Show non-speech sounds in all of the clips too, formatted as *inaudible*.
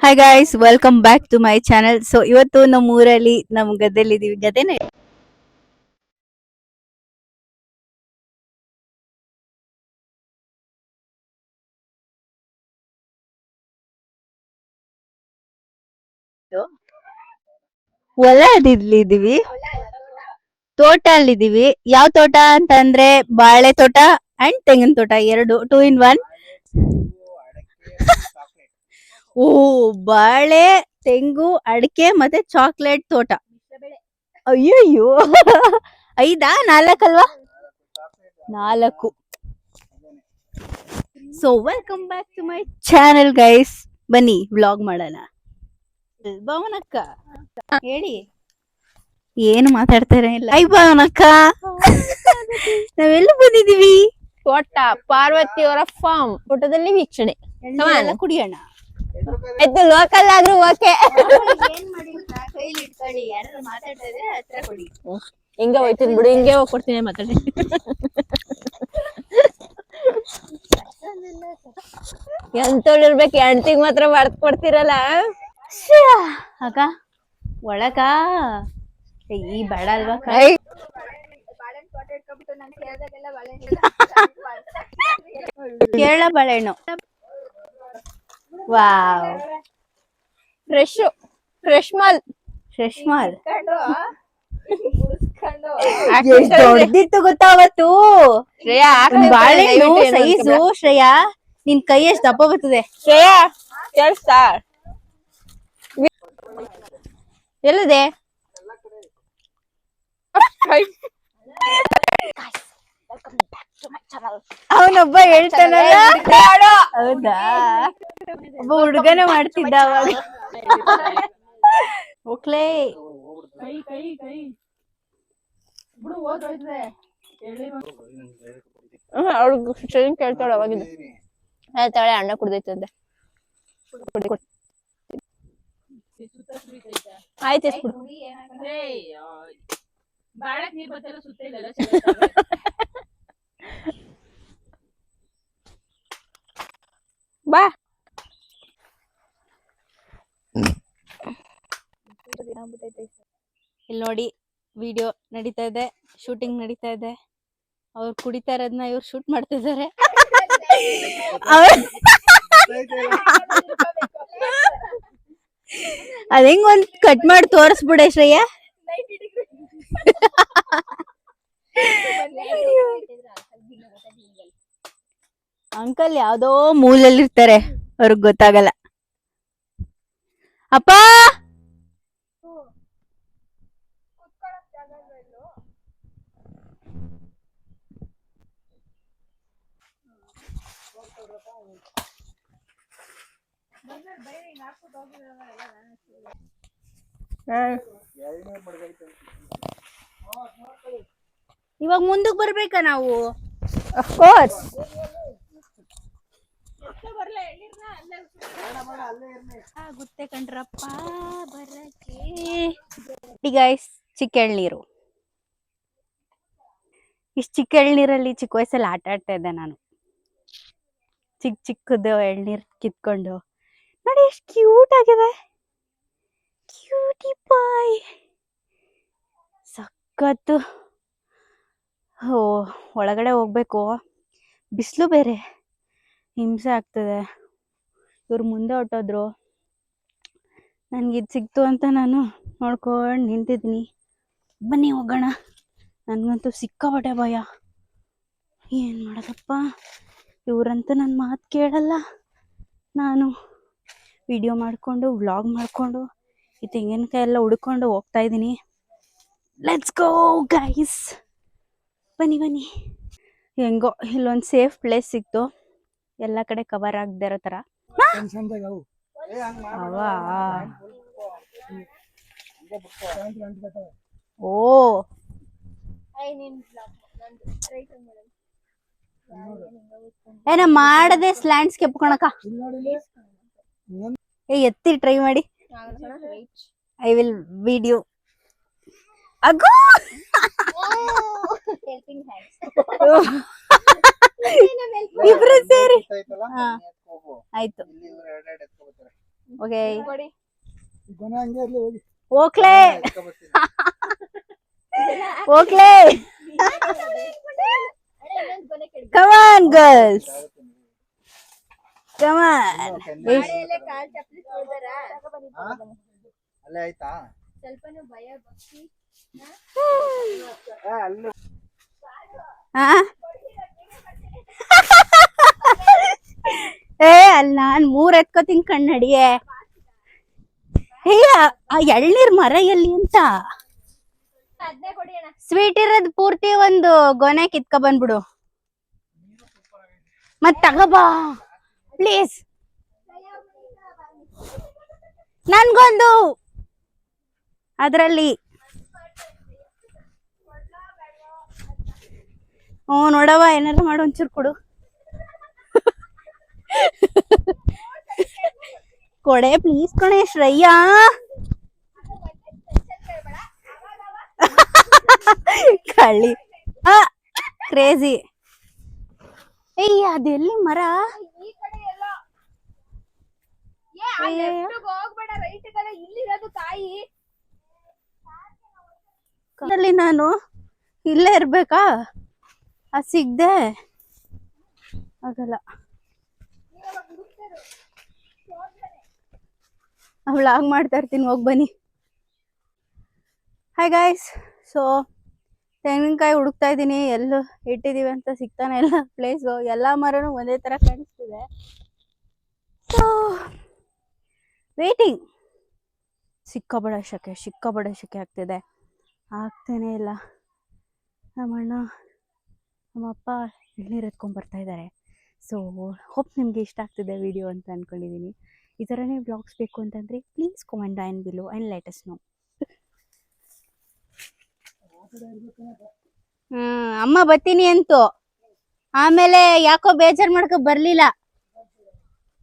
Hi guys welcome back to my channel so ಇವತ್ತು ನಮ್ಮ ಊರಲ್ಲಿ ನಮ್ ಗದ್ದೆಲಿ ಇದೀವಿ ಗದ್ದೆನೆ ಹೊಲದಲ್ಲಿ ಇದೀವಿ ತೋಟ ಇದೀವಿ ಯಾವ ತೋಟ ಅಂತಂದ್ರೆ ಬಾಳೆ ತೋಟ ಅಂಡ್ ತೆಂಗಿನ ತೋಟ, ಎರಡು ಟೂ ಇನ್ ಒನ್ ಓ ಬಾಳೆ ತೆಂಗು ಅಡಿಕೆ ಮತ್ತೆ ಚಾಕ್ಲೇಟ್ ತೋಟ. ಅಯ್ಯಯ್ಯೋ. ಐದಾ ನಾಲ್ಕಲ್ವಾ? ನಾಲ್ಕು. So welcome back to my channel guys ಬನ್ನಿ ವ್ಲಾಗ್ ಮಾಡೋಣ. ಭವನಕ್ಕ ಹೇಳಿ. ಏನು ಮಾತಾಡ್ತಾರೆ ಇಲ್ಲ. ಐ ಭವನಕ್ಕ. ನಾವೆಲ್ಲ ಬಂದಿದೀವಿ ತೋಟ ಪಾರ್ವತಿಯವರ ಫಾರ್ಮ್ ತೋಟದಲ್ಲಿ ವೀಕ್ಷಣೆ. ಕುಡಿಯೋಣ. ಇದು ಲೋಕಲ್ ಆದ್ರೂ ಓಕೆ ಹಿಂಗ ಹೋಯ್ತೀನಿ ಬಿಡು ಹಿಂಗೆ ಹೋಗ್ಕೊಡ್ತೀನಿ ಮಾತಾಡಿ. ಎಂತೋಳಿರ್ಬೇಕು ಹೆಣ್ತಿಗ್ ಮಾತ್ರ ಮಾಡ್ದ್ ಕೊಡ್ತೀರಲ್ಲ? ಅಕ್ಕ ಒಳಕ? ಈ ಬೇಡ ಅಲ್ವಾ ಕೇಳ ಬಾಳೆಹಣ್ಣು wow fresh fresh mall fresh mall ದೊಡ್ಡಿತ್ತು ಗೊತ್ತಾ ಅವತ್ತು? ಶ್ರೇಯಾ ಬಾಳೆಹಣ್ಣು ಸೈಜು ಶ್ರೇಯಾ ನಿನ್ ಕೈ ಎಷ್ಟು ದಪ್ಪ ಬರ್ತದೆ. ಶ್ರೇಯಾ ಕೇಳಿಸ್ತಾ? ಎಲ್ಲಿದೆ? ಅವನೊಬ್ಬ ಹೇಳ್ತಾನಲ್ಲ? ಹೌದಾ? ಒಬ್ಬ ಹುಡುಗನೇ ಮಾಡ್ತಿದ್ದ ಅವಾಗ. ಓಕ್ಲೇ ಅವಳು ಸ್ಟ್ರೈನ್ ಕೇಳ್ತಾಳೆ ಅವಾಗಿಂದ. ಹೇಳ್ತಾಳೆ ಅಣ್ಣ ಕುಡ್ದೈತಂತೆ ಕುಡಿ, ಕುಡಿ. ಆಯ್ತು ಎಸ್ಬಿಡು ಬಾ ಇಲ್ಲಿ ನೋಡಿ ವಿಡಿಯೋ ನಡೀತಾ ಇದೆ ಶೂಟಿಂಗ್ ನಡೀತಾ ಇದೆ. ಅವ್ರು ಕುಡಿತಾ ಇರೋದನ್ನ ಇವ್ರು ಶೂಟ್ ಮಾಡ್ತಾ ಇದ್ದಾರೆ. ಅದ ಹೆಂಗ್ ಒಂದ್ ಕಟ್ ಮಾಡಿ ತೋರಿಸ್ಬಿಡ ಶ್ರೇಯ. ಅಂಕಲ್ ಯಾವ್ದೋ ಮೂಲಲ್ಲಿ ಇರ್ತಾರೆ ಅವ್ರಿಗೆ ಗೊತ್ತಾಗಲ್ಲ. ಅಪ್ಪ! ಇವಾಗ ಮುಂದಕ್ಕೆ ಬರ್ಬೇಕಾ ನಾವು? ಕೋರ್ಸ್ ಆಗುತ್ತೆ ಕಣ್ರಪ್ಪ ಬರಕ್ಕೆ. ಚಿಕ್ಕ ಎಳ್ನೀರು ಇಷ್ಟು ಚಿಕ್ಕ ಎಳ್ನೀರಲ್ಲಿ ಚಿಕ್ಕ ವಯಸ್ಸಲ್ಲಿ ಆಟ ಆಡ್ತಾ ಇದ್ದೆ ನಾನು. ಚಿಕ್ಕ ಚಿಕ್ಕದು ಎಳ್ನೀರು ಕಿತ್ಕೊಂಡು. ನೋಡಿ, ಎಷ್ಟು ಕ್ಯೂಟ್ ಆಗಿದೆ. ಕ್ಯೂಟಿ ಪಾಯ್ ಸಖತ್ತು. ಓ, ಒಳಗಡೆ ಹೋಗ್ಬೇಕು. ಬಿಸಿಲು ಬೇರೆ. ಹಿಂಸೆ ಆಗ್ತದೆ. ಇವ್ರು ಮುಂದೆ ಹೊಟ್ಟೋದ್ರು ನನಗಿದು ಸಿಕ್ತು ಅಂತ ನಾನು ನೋಡ್ಕೊಂಡು ನಿಂತಿದ್ದೀನಿ. ಬನ್ನಿ ಹೋಗೋಣ. ನನಗಂತೂ ಸಿಕ್ಕಾಪಟ್ಟೆ ಭಯ. ಏನು ಮಾಡೋದಪ್ಪ? ಇವರಂತೂ ನನ್ನ ಮಾತು ಕೇಳಲ್ಲ. ನಾನು ವಿಡಿಯೋ ಮಾಡಿಕೊಂಡು ವ್ಲಾಗ್ ಮಾಡಿಕೊಂಡು, ಈ ತೆಂಗಿನಕಾಯಿ ಎಲ್ಲ ಹುಡ್ಕೊಂಡು ಹೋಗ್ತಾ ಇದ್ದೀನಿ. ಲೆಟ್ಸ್ ಗೋ ಗೈಸ್ ಬನ್ನಿ ಬನ್ನಿ. ಹೆಂಗೋ, ಇಲ್ಲೊಂದು ಸೇಫ್ ಪ್ಲೇಸ್ ಸಿಕ್ತು ಎಲ್ಲ ಕಡೆ ಕವರ್ ಆಗದೆ ಇರೋ ಥರ. ಓ. ಏನ ಮಾಡದೆ ಸ್ಲ್ಯಾಂಡ್ಸ್ ಕಣಕ ಏ, ಎತ್ತಿ ಟ್ರೈ ಮಾಡಿ. ಐ ವಿಲ್ ವಿಡಿಯೋ ಅಗೋ! ಇಬ್ರು ಸೇರಿ. ಆಯ್ತು. ಓಕೆ ಓಕ್ಲೇ. ಓಕ್ಲೇ. ಕಮಾನ್ ಗರ್ಲ್ಸ್ ಅಲ್ಲೇ ಆಯ್ತಾ? ಸ್ವಲ್ಪನೂ ಭಯ ಭಕ್ತಿ. ಏ, ಅಲ್ಲಿ ನಾನ್ ಮೂರ್ ಎತ್ಕೋತೀನಿ ಕಣ್ಣಡಿಯೇ. ಆ- ಎಳ್ನೀರ್ ಮರ ಎಲ್ಲಿ ಅಂತ? ಅದನ್ನೇ ಕೊಡಿ ಅಣ್ಣ. ಸ್ವೀಟ್ ಇರೋದ್ ಪೂರ್ತಿ ಒಂದು ಗೊನೆ ಕಿತ್ಕೊ ಬಂದ್ಬಿಡು. ಮತ್ ತಗೋಬಾ ಪ್ಲೀಸ್ ನನ್ಗೊಂದು. ಅದರಲ್ಲಿ. ಹ್ಞೂ ನೋಡವ ಏನಾರ ಮಾಡು, ಒಂಚೂರು ಕೊಡು. ಕೊಡೆ ಪ್ಲೀಸ್ ಕಣೆ ಶ್ರೇಯ. ಕಳ್ಳಿ. ಕ್ರೇಜಿ ಏಯ್, ಅದೆಲ್ಲಿ ಮರ ಈ ಕಡೆ ಎಲ್ಲ ಏ ಆ ಏ. left ಗ್ ಹೋಗ್ಬೇಡ ರೈಟ್ ಕಡೆ ಇಲ್ಲಿರೋದು ಕಾಯಿ ಅಲ್ಲಿ ನಾನು ಇಲ್ಲೇ ಇರ್ಬೇಕಾ? ಅದು ಸಿಗ್ದೆ. ಆಗಲ್ಲ. ಹಾಗೆ ಮಾಡ್ತಾ ಇರ್ತೀನಿ ಹೋಗಿ ಬನ್ನಿ. ಹಾಯ್ ಗಾಯ್ಸ್ ಸೊ ತೆಂಗಿನಕಾಯಿ ಹುಡುಕ್ತಾ ಇದ್ದೀನಿ. ಎಲ್ಲೂ ಇಟ್ಟಿದ್ದೀವಿ ಅಂತ ಸಿಗ್ತಾನೆ ಇಲ್ಲ ಪ್ಲೇಸು ಎಲ್ಲ ಮರನೂ ಒಂದೇ ಥರ ಕಾಣಿಸ್ತಿದೆ. ಸೊ ವೇಟಿಂಗ್ ಸಿಕ್ಕಾಬಡ ಶಕೆ ಸಿಕ್ಕಾಬಡ ಶಕೆ ಆಗ್ತಿದೆ. ಆಗ್ತಾನೆ ಇಲ್ಲ. ನಮ್ಮಣ್ಣ, ನಮ್ಮಪ್ಪ ಎಳ್ನೀರು ಎತ್ಕೊಂಡ್ ಬರ್ತಾ ಇದ್ದಾರೆ ಸೊ ಹೋಪ್ ನಿಮಗೆ ಇಷ್ಟ ಆಗ್ತಿದೆ ವಿಡಿಯೋ ಅಂತ ಅಂದ್ಕೊಂಡಿದ್ದೀನಿ ಈ ಥರನೇ ಬ್ಲಾಗ್ಸ್ ಬೇಕು ಅಂತಂದರೆ please comment and below and latest no ಅಮ್ಮ ಬರ್ತೀನಿ ಅಂತು. ಆಮೇಲೆ ಯಾಕೋ ಬೇಜಾರ್ ಮಾಡ್ಕೊ ಬರಲಿಲ್ಲ.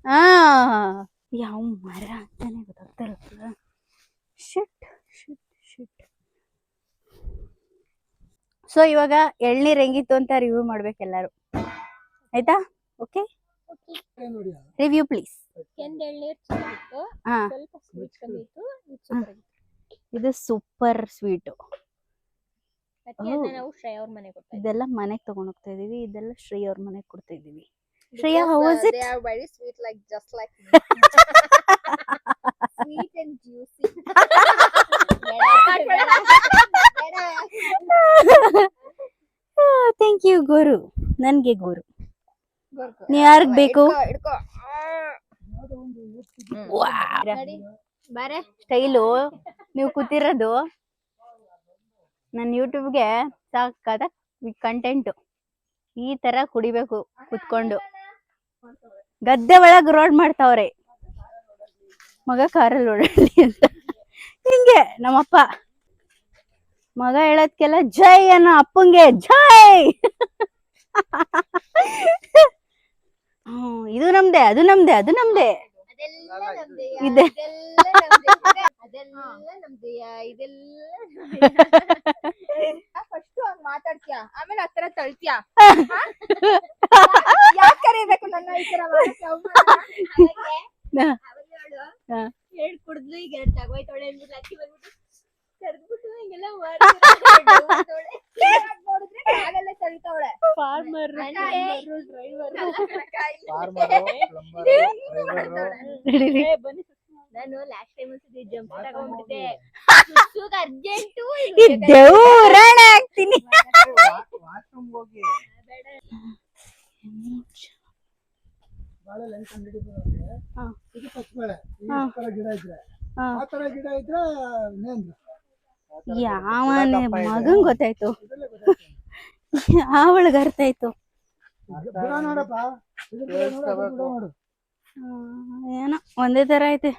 ಹಾ. ಯಾವ ಮರ ಅಂತಾನೆ ಇರ್ತದ ಶಿಟ್ ಶಿಟ್ ಶಿಟ್ ಸೊ ಇವಾಗ ಎಳ್ನೀರ್ ಹೆಂಗಿತ್ತು ಅಂತ ರಿವ್ಯೂ ಮಾಡ್ಬೇಕು ಎಲ್ಲಾರು. ಆಯ್ತಾ? ಓಕೆ ರಿವ್ಯೂ ಪ್ಲೀಸ್ ಇದು ಸೂಪರ್ ಸ್ವೀಟ್ ಇದೆಲ್ಲ ಮನೆಗೆ ತಗೊಂಡ್ ಹೋಗ್ತಾ ಇದೀವಿ ಇದೆಲ್ಲ ಶ್ರೀ ಅವ್ರ ಮನೆಗೆ ಕೊಡ್ತಾ ಇದೀವಿ Shreya, Because, how uh, was it? They are very sweet, like just like *laughs* me. sweet and juicy. Thank you ಗುರು ನನ್ಗೆ ಗುರು ನೀ ನೀವ್ ಬೇಕು? ಸ್ಟೈಲು ನೀವು ಕೂತಿರೋದು ನನ್ನ ಯೂಟ್ಯೂಬ್ಗೆ ಸಾಕಾದ ಕಂಟೆಂಟು ಈ ತರ ಕುಡಿಬೇಕು ಕುತ್ಕೊಂಡು ಗದ್ದೆ ಒಳಗ್ ರೋಡ್ ಮಾಡ್ತಾವ್ರೆ. ಮಗ ಕಾರಲ್ಲಿ ಓಡಾಡ್ಲಿ ಅಂತ. ಹಿಂಗೆ ನಮ್ಮಪ್ಪ. ಮಗ ಹೇಳೋದ್ಕೆಲ್ಲ ಜೈ ಅನ್ನೋ ಅಪ್ಪಂಗೆ ಜೈ. ಹ್ಮ್ ಇದು ನಮ್ದೆ ಅದು ನಮ್ದೆ ಅದು ನಮ್ದೆ. ಇದೆ. ಇದೆಲ್ಲ ನಮ್ದೆ. ಅದೆಲ್ಲ ನಮ್ದೆಯ, ಇದೆಲ್ಲ ಫಸ್ಟ್ ಹಂಗ್ ಮಾತಾಡ್ತೀಯ ಆಮೇಲೆ ಆ ತರ ತಳ್ತೀಯ ಯಾಕೆ ಕರಿಬೇಕು ನನ್ನ ಈ ತರ ಮಾಡಕ್ಕೆ ಅವಮಾನ? ಅದಕ್ಕೆ ಹಾ. ಅವಾಗ ಹೇಳು, ಹಾ. ಎರಡ್ ಕುಡ್ದ್ಲು ಈಗ ಎರಡ್ ತಗೋಯ್ತಾಳೆ ಅಂದ್ಬಿಟ್ಟು ಅಕ್ಕಿ ಬಂದ್ಬಿಟ್ಟು ಕರ್ದ್ಬಿಟ್ಟು ಹಿಂಗೆಲ್ಲ ಮಾಡ್ತಿದ್ದಾಳೆ. ಇವಾಗ್ ನೋಡಿದ್ರೆ ಕಾಲಲ್ಲೇ ತಳ್ತಾವಳೆ ಫಾರ್ಮರ್ ನಾನು ಲಾಸ್ಟ್ ಟೈಮ್ ಒಂದ್ಸತಿ ಜಂಪ್ ತಗೊಂಡ್ಬಿಟ್ಟಿದ್ದೆ ಅರ್ಜೆಂಟು ಈ ದೇವ್ರಾಣ ಆಗ್ತೀನಿ ವಾಶ್ರೂಮ್ ಹೋಗಿ ಬಾಳೆ ಲೈಟ್ ಕಂಡಿಡಿದ್ರೆ ಹಾ. ಇದು ಪಚ್ಚಬಾಳೆ ಈ ಹಾ. ತರ ಗಿಡ ಇದ್ರೆ ಹಾ. ಆ ತರ ಗಿಡ ಇದ್ರೆ ನೇಂದ್ರ ಯಾವನೇ ಮಗನ್ ಗೊತ್ತಾಯ್ತು. ಯಾವಳಿಗೆ ಅರ್ಥ ಆಯ್ತು? ಏನೋ ಒಂದೇ ತರ ಐತೆ.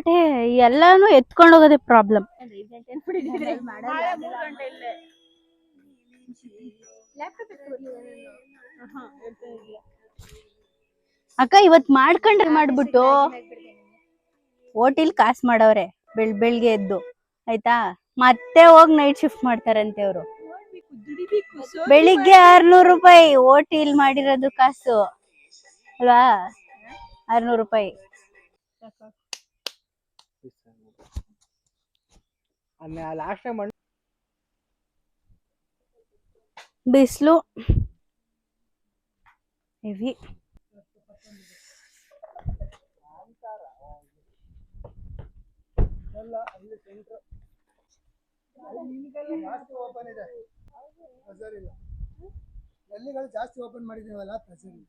ಸಿಕ್ಕಾಬಟ್ಟೆ ಎಲ್ಲಾನು ಎತ್ಕೊಂಡು ಹೋಗೋದೇ ಪ್ರಾಬ್ಲಮ್ ಅಕ್ಕ, ಇವತ್ ಮಾಡ್ಕೊಂಡ್ರೆ ಮಾಡ್ಬಿಟ್ಟು ಓಟಿಲ್ ಕಾಸ್ ಮಾಡವ್ರೆ, ಬೆಳ್, ಬೆಳ್ಗೆ ಎದ್ದು, ಆಯ್ತಾ? ಮತ್ತೆ ಹೋಗ್ ನೈಟ್ ಶಿಫ್ಟ್ ಮಾಡ್ತಾರಂತೆ ಅವರು. ಬೆಳಿಗ್ಗೆ ಆರ್ನೂರು ರೂಪಾಯಿ ಓಟಿಲ್ ಮಾಡಿರೋದು ಕಾಸು, ಅಲ್ವಾ? ಆರ್ನೂರು ರೂಪಾಯಿ. ಲಾಸ್ಟ್ ಟೈಮ್ ಮಣ್ಣು ಬಿಸಿಲು. ಹೆವಿ ಎಲ್ಲ ಅಲ್ಲಿ ಸೆಂಟ್ರ್ ಜಾಸ್ತಿ ಓಪನ್ ಇದೆ ಪ್ರೆಸರ್ ಇಲ್ಲ ಎಲ್ಲಿಗಳು ಜಾಸ್ತಿ ಓಪನ್ ಮಾಡಿದೀವಲ್ಲ ಪ್ರೆಸರ್ ಇಲ್ಲ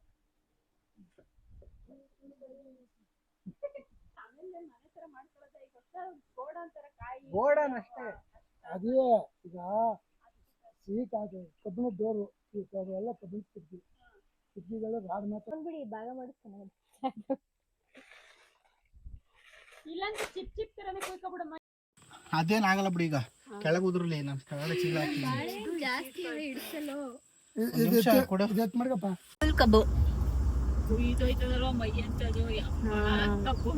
ಗೋಡನ್ ಅಷ್ಟೇ. ಅದೇ ಈಗ ಸೀಟ್ ಆಗಿದೆ ಕಬ್ಬಿಣದ ಡೋರು ಎಲ್ಲ ಕಬ್ಬಿಣ ಕಿಟಕಿ ಕಿಟಕಿಗಳು ರಾಡ್ ಮಾತ್ರ. ಬಿಡಿ ಭಾಗ ಮಾಡಿಸ್ತಾನೆ ಅದೇನಾಗಲ್ಲ ಬಿಡಿ ಈಗ. ಕೆಳಗೆ ಉದ್ರಲಿ ನಮ್ಮ ಕೆಳಗಡೆ ಚೀಲ ಜಾಸ್ತಿ ಹಿಡಿಸಲು ಫುಲ್ ಕಬ್ಬು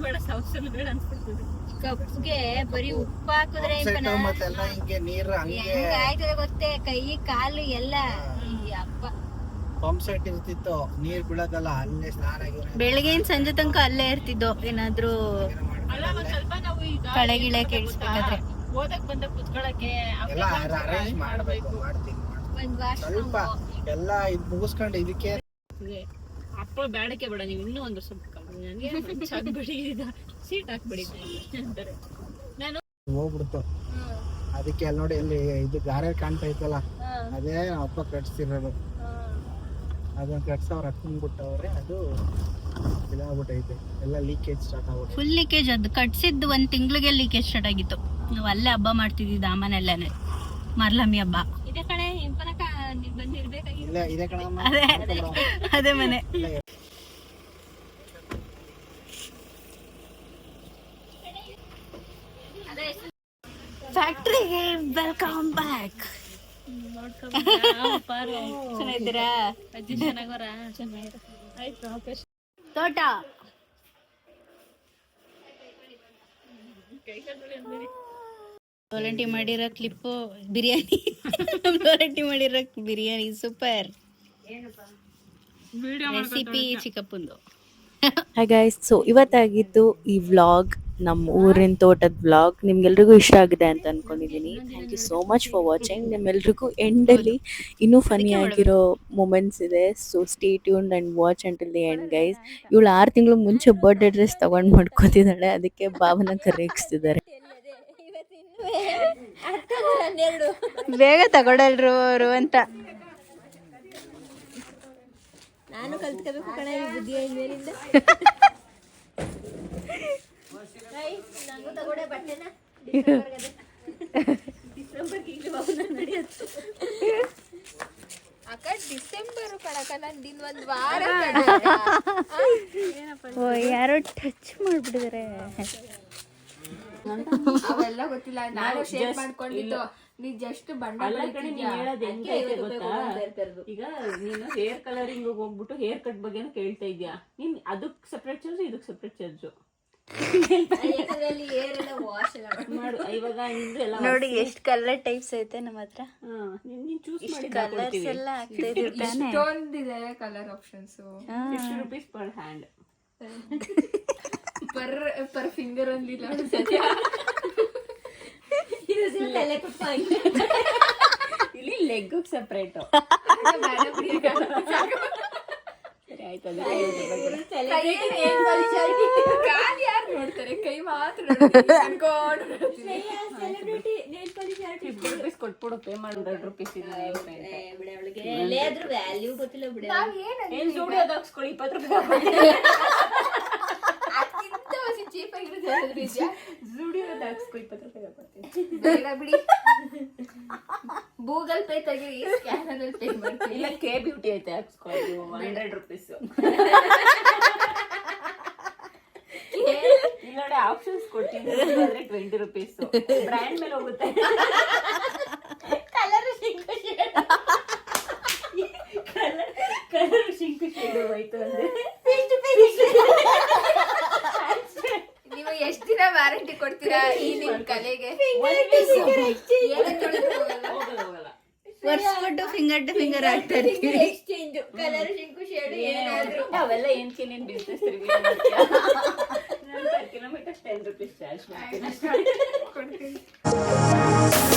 ಕಬ್ಬಿಗೆ ಬರೀ ಉಪ್ಪು ಹಾಕಿದ್ರೆ ಮತ್ತೆಲ್ಲ ಹಿಂಗೆ ನೀರು ಹಂಗೆ. ಹೆಂಗ್ ಆಯ್ತದೆ ಗೊತ್ತೇ? ಕೈ ಕಾಲು ಎಲ್ಲ. ಈ ಅಪ್ಪ ಪಂಪ್ ಸೆಟ್ ಇರ್ತಿತ್ತು ನೀರ್ ಬಿಡೋದಲ್ಲ ಅಲ್ಲೇ ಸ್ನಾನ ಗೀನ ಬೆಳಗ್ಗೆಯಿಂದ ಸಂಜೆ ತನಕ ಅಲ್ಲೇ ಇರ್ತಿದ್ದು? ಏನಾದ್ರೂ ಕಳೆ ಗಿಳೆ ಕೇಳಿಸ್ಬೇಕಾದ್ರೆ ಓದಕ್ ಬಂದ ಕುತ್ಕೊಳಕ್ಕೆ ಮಾಡ್ಬೇಕು ಮಾಡ್ತೀನಿ ಸ್ವಲ್ಪ ಎಲ್ಲ ಇದ್ ಮುಗಿಸ್ಕೊಂಡು ಇದಕ್ಕೆ ಅಪ್ಪ ಬೇಡಕ್ಕೆ ಬೇಡ ನೀವು ಇನ್ನೂ ಒಂದು ಸ್ವಲ್ಪ ಕಮ್ಮಿ. ನನಗೆ ಹಾಕ್ಬಿಡಿ ಸೀಟ್ ಹಾಕ್ಬಿಡಿ ಅಂತಾರೆ. ನಾನು ಹೋಗ್ಬಿಡ್ತು. ಅದಕ್ಕೆ ಅಲ್ಲಿ ನೋಡಿ ಅಲ್ಲಿ ಇದು ಗಾರೆ ಕಾಣ್ತಾ ಇತ್ತಲ್ಲ ಅದೇ ಅಪ್ಪ ಕಟ್ಸಿರೋದು. ಅದನ್ನ ಕಟ್ಸವ್ರ ಹತ್ಕೊಂಡ್ ಬಿಟ್ಟವ್ರೆ ಅದು ಇದಾಗ್ಬಿಟ್ಟೈತೆ. ಎಲ್ಲ ಲೀಕೇಜ್ ಸ್ಟಾರ್ಟ್ ಆಗ್ಬಿಟ್ಟು ಫುಲ್ ಲೀಕೇಜ್ ಅದು. ಕಟ್ಸಿದ್ದು ಒಂದ್ ತಿಂಗಳಿಗೆ ಲೀಕೇಜ್ ಸ್ಟಾರ್ಟ್ ಆಗಿತ್ತು. ನಾವು ಅಲ್ಲೇ ಹಬ್ಬ ಮಾಡ್ತಿದ್ದಿದ್ದು ಆಮನೆಲ್ಲೇನೆ ಮರ್ಲಮ್ಮಿ ಹಬ್ಬ ಇದೇ ಕಡೆ ಇಂಪನಕ ಬಂದಿರ್ಬೇಕಾಗಿ ಇಲ್ಲ ಇದೆ ಕಣಮ್ಮ ಅದೇ ಮನೆ ಫ್ಯಾಕ್ಟ್ರಿಗೆ ವೆಲ್ಕಮ್ ಬ್ಯಾಕ್ ಚೆನ್ನಾಗಿದ್ದೀರಾ ತೋಟ ವಾಲಂಟಿ ಮಾಡಿರೋ ಕ್ಲಿಪ್ಪು ಬಿರಿಯಾನಿ. *laughs* ವಾಲಂಟಿ ಮಾಡಿರೋ ಬಿರಿಯಾನಿ ಸೂಪರ್ ರೆಸಿಪಿ ಚಿಕ್ಕಪ್ಪಂದು. ಹಾಯ್ ಗೈಸ್ ಸೊ ಇವತ್ತಾಗಿದ್ದು ಈ ವ್ಲಾಗ್ ನಮ್ಮ ಊರಿನ ತೋಟದ ವ್ಲಾಗ್ ನಿಮ್ಗೆಲ್ರಿಗೂ ಇಷ್ಟ ಆಗಿದೆ ಅಂತ ಅನ್ಕೊಂಡಿದ್ದೀನಿ thank you so much for watching ನಿಮ್ಮೆಲ್ರಿಗೂ ಎಂಡಲ್ಲಿ ಇನ್ನೂ ಫನಿ ಆಗಿರೋ ಮೂಮೆಂಟ್ಸ್ ಇದೆ. So stay tune and watch until the end guys ಇವಳು ಆರು ತಿಂಗಳು ಮುಂಚೆ ಬರ್ಡೇ ಡ್ರೆಸ್ ತಗೊಂಡ್ ಮಾಡ್ಕೋತಿದ್ದಾಳೆ. ಅದಕ್ಕೆ ಭಾವನ ಕರೆಯಿಸ್ತಿದ್ದಾರೆ. ಹನ್ನೆರಡು ಬೇಗ ತಗೊಳಲ್ರು ಅವರು ಅಂತ. ನಾನು ಕಲ್ತ್ಕೋಬೇಕು ಕಣ ಈ ಬುದ್ಧಿ ಮೇಲಿಂದ ಅಕ್ಕ ಡಿಸೆಂಬರ್ ಕಣಕ ಒಂದ್ ವಾರ ಓ ಯಾರೋ ಟಚ್ ಮಾಡ್ಬಿಟ್ಟಿದ್ದಾರೆ ಅವೆಲ್ಲ ಗೊತ್ತಿಲ್ಲ ನಾನು ಶೇರ್ ಮಾಡ್ಕೊಂಡಿದ್ದು. ನೀ ಜಸ್ಟ್ ಬಂಡವಾಳ ಅಲ್ಲ ಕಣೆ ನೀನ್ ಹೇಳೋದ್ ಹೆಂಗೈತೆ ಗೊತ್ತಾ? ಈಗ ನೀನು ಹೇರ್ ಕಲರಿಂಗ್ ಹೋಗ್ಬಿಟ್ಟು ಹೇರ್ ಕಟ್ ಬಗ್ಗೆನೂ ಕೇಳ್ತಾ ಇದ್ಯಾ? ನೀನ್ ಅದಕ್ ಸಪ್ರೇಟ್ ಚಾರ್ಜ್ ಇದಕ್ ಸಪ್ರೇಟ್ ಚಾರ್ಜ್ ಮಾಡು ಇವಾಗ ನಿಂದು ಎಲ್ಲ ನೋಡಿ ಎಷ್ಟ್ ಕಲರ್ ಟೈಪ್ಸ್ ಐತೆ ನಮ್ಮ ಹತ್ರ? ಹಾ, ನೀನ್ ನೀನ್ ಚೂಸ್ ಮಾಡಿ ಕಲರ್ಸ್ ಎಲ್ಲ ಆಗ್ತಾ ಇಷ್ಟೊಂದಿದೆ colour options fifty rupees per hand per per finger ಅಲ್ಲಿ ಇಲ್ಲಿ ಲೆಗ್ *laughs* ಸಪ್ರೇಟ್ ನೋಡ್ತಾರೆ? ಕೈ ಮಾತ್ರ ಕೊಟ್ಬಿಡು ಪೇ ಮಾಡಿ ಹಂಡ್ರೆಡ್ ರುಪೀಸ್ ವ್ಯಾಲ್ಯೂ ಗೊತ್ತಿಲ್ಲ ಬಿಡಿ. ಏನ್ ಜೋಡಿ ಇಪ್ಪತ್ತು ರೂಪಾಯಿ ಚೀಪ್ ಆಗಿರೋದು ಸ್ಟುಡಿಯೋದ ಹಾಕ್ಸ್ಕೊ ಇಪ್ಪತ್ತು ರೂಪಾಯಿ ಕೊಡ್ತೀನಿ ಬೇಡ ಬಿಡಿ ಗೂಗಲ್ ಪೇ ತೆಗೀರಿ ಸ್ಕ್ಯಾನರ್ ಅಲ್ಲಿ ಪೇ ಮಾಡ್ತೀನಿ. ಇಲ್ಲ ಕೆ ಬ್ಯೂಟಿ ಐತೆ ಹಾಕ್ಸ್ಕೊಳ್ಳಿ ಹಂಡ್ರೆಡ್ ರುಪೀಸ್ *laughs* ಇಲ್ಲ ನೋಡಿ ಆಪ್ಷನ್ಸ್ ಕೊಡ್ತೀನಿ ಟ್ವೆಂಟಿ ರುಪೀಸ್ ಬ್ರ್ಯಾಂಡ್ ಮೇಲೆ ಹೋಗುತ್ತೆ. Colour shrink colour shrink shade ಹೋಯ್ತು ಅಂದ್ರೆ. ವ್ಯಾರಂಟಿ ಕೊಡ್ತೀರಾ ಈ ನಿಮ್ ಕಲೆಗೆ? ಒಂದ್ ಫಿಂಗರ್ ಟು ಫಿಂಗರ್ ಆಗ್ತಾರೆ ಎಕ್ಸ್ಚೇಂಜ್ ಕಲರ್ ಶಿಂಕು ಶೇಡ್ ಏನಾದ್ರು. ಅವೆಲ್ಲ ಏನ್ ನೀನ್ business kilometre ten rupees charge ಮಾಡ್ತೀನಿ. *laughs*